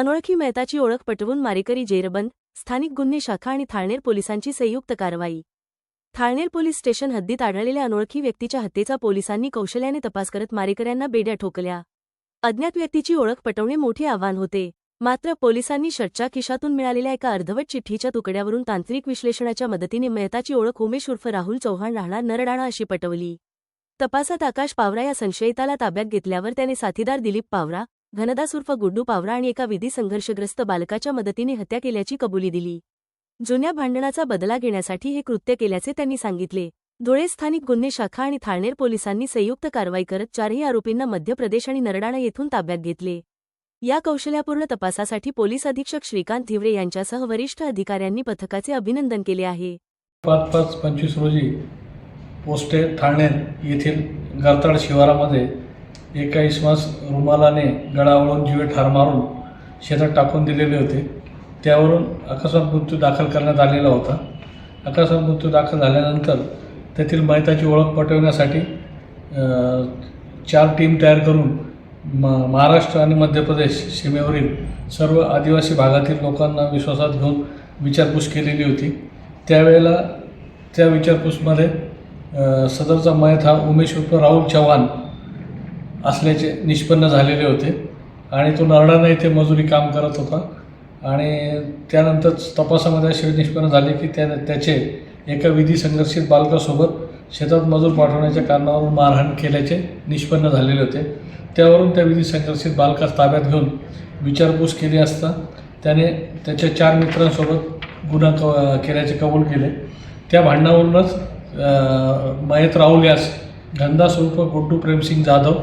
अनोळखी मेहताची ओळख पटवून मारेकरी जेरबंद स्थानिक गुन्हे शाखा आणि थाळनेर पोलिसांची संयुक्त कारवाई. थाळनेर पोलीस स्टेशन हद्दीत आढळलेल्या अनोळखी व्यक्तीच्या हत्येचा पोलिसांनी कौशल्याने तपास करत मारेकऱ्यांना बेड्या ठोकल्या. अज्ञात व्यक्तीची ओळख पटवणे मोठे आव्हान होते. मात्र पोलिसांनी शर्टच्या खिशातून मिळालेल्या एका अर्धवट चिठ्ठीच्या तुकड्यावरून तांत्रिक विश्लेषणाच्या मदतीने मेहताची ओळख उमेश उर्फ राहुल चव्हाण राहणार नरडाणा अशी पटवली. तपासात आकाश पावरा या संशयिताला ताब्यात घेतल्यावर त्याने साथीदार दिलीप पावरा घनदास उर्फ गुड्डू पावरा आणि एका विधी संघर्षग्रस्त बालकाच्या मदतीने हत्या केल्याची कबुली दिली. जुन्या भांडणाचा बदला घेण्यासाठी हे कृत्य केल्याचे त्यांनी सांगितले. धुळे स्थानिक गुन्हे शाखा आणि थाळनेर पोलिसांनी संयुक्त कारवाई करत चारही आरोपींना मध्य प्रदेश आणि नरडाणा येथून ताब्यात घेतले. या कौशल्यापूर्ण तपासासाठी पोलीस अधीक्षक श्रीकांत धिवरे यांच्यासह वरिष्ठ अधिकाऱ्यांनी पथकाचे अभिनंदन केले आहे. पाच पाच पंचवीस रोजी पोस्टे ठाणे येथील गारताड शिवारामध्ये एका इसमास रुमालाने गळावळून जीवे ठार मारून शेतात टाकून दिलेले होते. त्यावरून अकस्मात मृत्यू दाखल करण्यात आलेला होता. अकस्मात मृत्यू दाखल झाल्यानंतर तेथील मयताची ओळख पटवण्यासाठी चार टीम तयार करून म महाराष्ट्र आणि मध्य प्रदेश सीमेवरील सर्व आदिवासी भागातील लोकांना विश्वासात घेऊन विचारपूस केलेली होती. त्यावेळेला त्या विचारपूसमध्ये सदरचा मयत हा उमेश उर्फ राहुल चव्हाण असल्याचे निष्पन्न झालेले होते. आणि तो नरडाणा येथे मजुरी काम करत होता. आणि त्यानंतर तपासामध्ये असे निष्पन्न झाले की त्या त्याचे एका विधी संघर्षित बालकासोबत शेतात मजूर पाठवण्याच्या कारणावरून मारहाण केल्याचे निष्पन्न झालेले होते. त्यावरून त्या विधी संघर्षित बालकास ताब्यात घेऊन विचारपूस केली असता त्याने त्याच्या चार मित्रांसोबत गुन्हा क केल्याचे कबूल केले. त्या भांडणावरूनच मयत राहुल यास धंदा स्वरूप गुड्डू प्रेमसिंग जाधव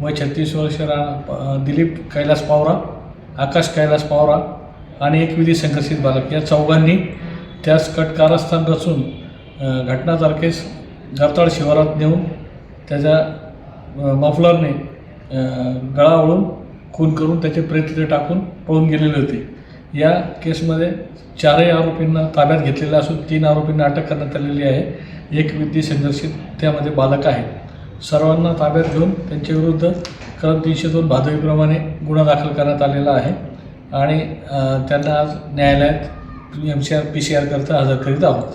वय छत्तीस वर्ष रा दिलीप कैलास पावरा आकाश कैलास पावरा आणि एक विधी संघर्षित बालक या चौघांनी त्यास कट कारस्थान रचून घटनातारखेस घटना गरताड शिवारात नेऊन त्याच्या मफलरने गळा ओळून खून करून त्याचे प्रेत तिथे टाकून पळून गेलेले होते या केसमध्ये चारही आरोपींना ताब्यात घेतलेला असून तीन आरोपींना अटक करण्यात आलेली आहे एक विधी संघर्षित त्यामध्ये बालक आहे सर्वांना ताब्यात घेऊन त्यांच्याविरुद्ध कलम तीनशे दोन भादवीप्रमाणे गुन्हा दाखल करण्यात आलेला आहे. आणि त्यांना आज न्यायालयात M C R P C आरकरता हजर करीत आहोत.